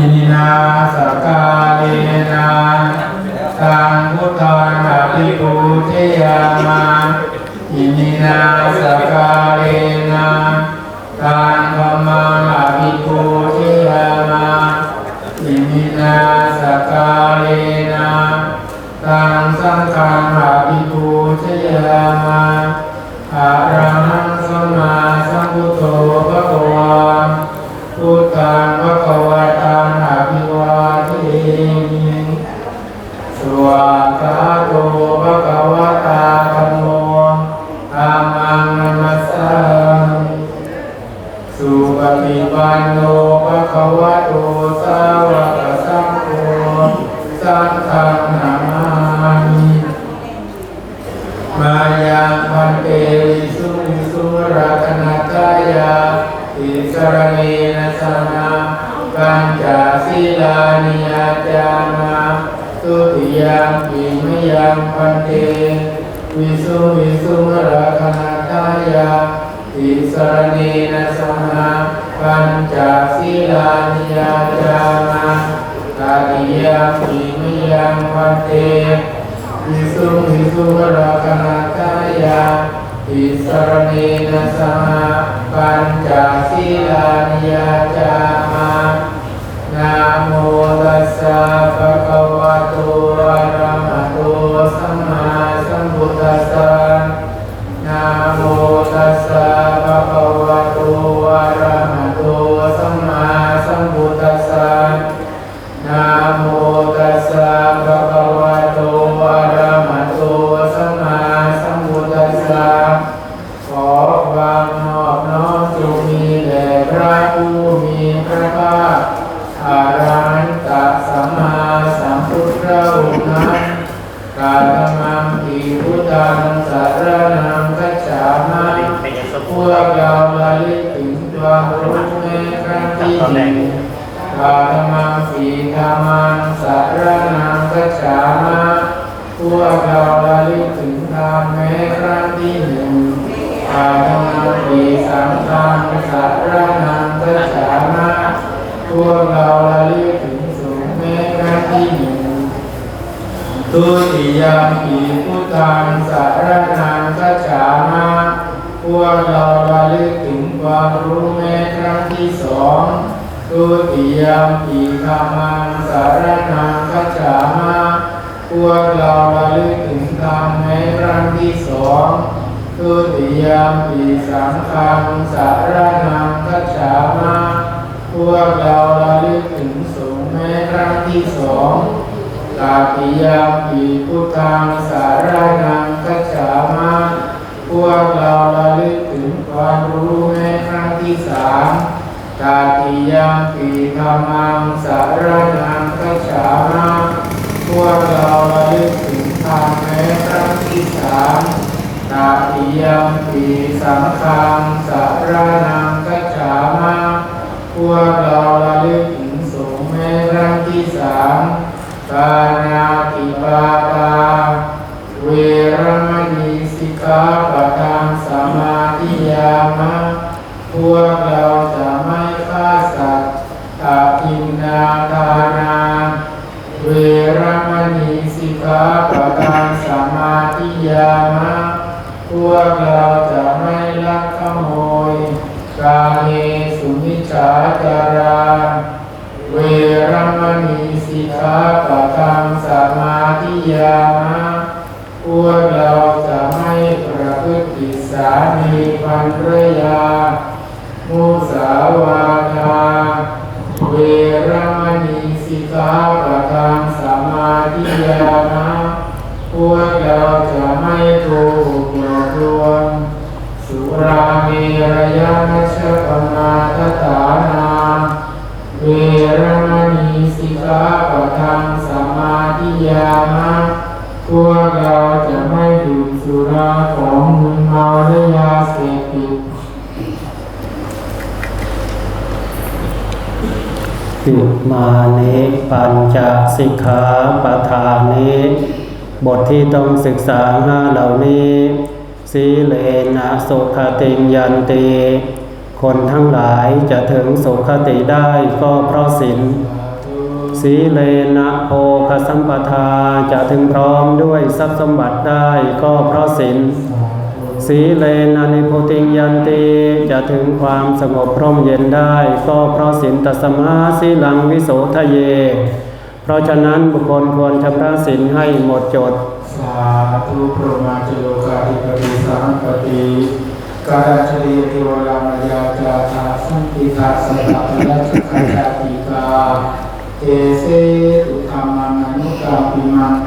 อิมินาสกาเลนะตังพุทธานาภิปูเทยามาอิมินาสกาเลนะตังธรรมานาภิปูเทยามาอิมินาสกาเลนะตังสังฆานาภิปูเทยามาอะระหังสัมมาสัมพุทโธภะคะวาพุทธังภะคะวะตัง ฏิปันโนภะคะวะโตสาวกสังโฆสังฆังนามามิมายังพันเตวิสุวิสุรักนัตายาติสรเนนะสนะปัญจศีลานิยจามาตุติยามปิมยังพันเตวิสุวิสุรักนัตายา ติสรเนนะสนะปัญจศีลานิยาจามาตติยามปิมยังพันเตวิสุวิสุราคณตายาอิสรเนนะสหปัญจศีลานิยาจามานะโมตัสสะภะคะวะโต วามนอบน้อมจงมีแด่พระผู้มีพระภาคอรหันตสัมมาสัมพุทธองค์นั้นกาธมังอิพุทธังสารนังคัจฉามาพวกเราละลึกถึงควารู้แม้ครั้งที่หนึ่งธรรมังสีธรรมังสารนังกัจฉามาพวกเราระลึกถึงธรรมแม้ครั้งที่หนึ่ง ธรรมังสีสังฆังสารนังกัจฉามาพวกเราระลึกถึงสงฆ์แม้ครั้งที่หนึ่งทุติยามปีพุทธังสารนังกัจฉามาพวกเราระลึกถึงความรู้แม้ครั้งที่สองทุติยามปีธรรมังสารนังกัจฉ ทุติยามปีสังฆังสารนังกัจฉามาพวกเราระลึกถึงสงฆ์แม้ครั้งที่สองตาติยามปีพุทธังสารนังกัจฉามาพวกเราระลึกถึงความรู้แม้ครั้งที่สามตาติยามปีธรรมังสารนังกัจฉามาพวกเราระลึกถึงธรรมแม้ครั้งที่สามตาติยามปีสังฆังสารนังกัจฉามาพวกเราระลึกถึงสงฆ์แม้ครั้งที่สาม ปานาติปาตา เวรมณีสิกขาปะทังสมาธิยามะ พวกเราจะไม่ฆ่าสัตว์อาทินนาทานา เวรมณีสิกขาปะทังสมาธิยามะ พวกเราจะไม่ลักขโมย กาเมสุมิจฉาจารา เวรมณีสิกขาปะทังสมาธิยามะ พวกเราจะไม่ ฤติสามีภรรยา มุสาวาทา เวรมณีสิกขาปะทังสมาธิยามะพวกเราจะไม่โกหกหลอกลวง สุราเมรยมัชปมาทฐานา เวรมณีสิกขาปะทังสมาธิยามะ พวกเราจะไม่ดื่มสุราของมึนเมาและยาเสพติดจุมานิปัญจสิกขาปทานิบทที่ต้องศึกษาห้าเหล่านี้ สีเลนะสุขติยันติ คนทั้งหลายจะถึงสุขติได้ก็เพราะศีล สีเลนะโภคสัมปทาจะถึงพร้อมด้วยทรัพย์สมบัติได้ก็เพราะศีลสีเลนะนิพุติยันติจะถึงความสงบพร่มเย็นได้ก็เพราะศีลตัสมาสีลังวิโสทะเย เพราะฉะนั้นบุคคลควรชำระศีลให้หมดจด สาธุพระมาจโลกาธิปติสัมปติกาลชลีเทวรามายาจาตาสัมปิทาสัพพะยัสสะขันธาติกา เอเสตุธรรมานุกาปิมัง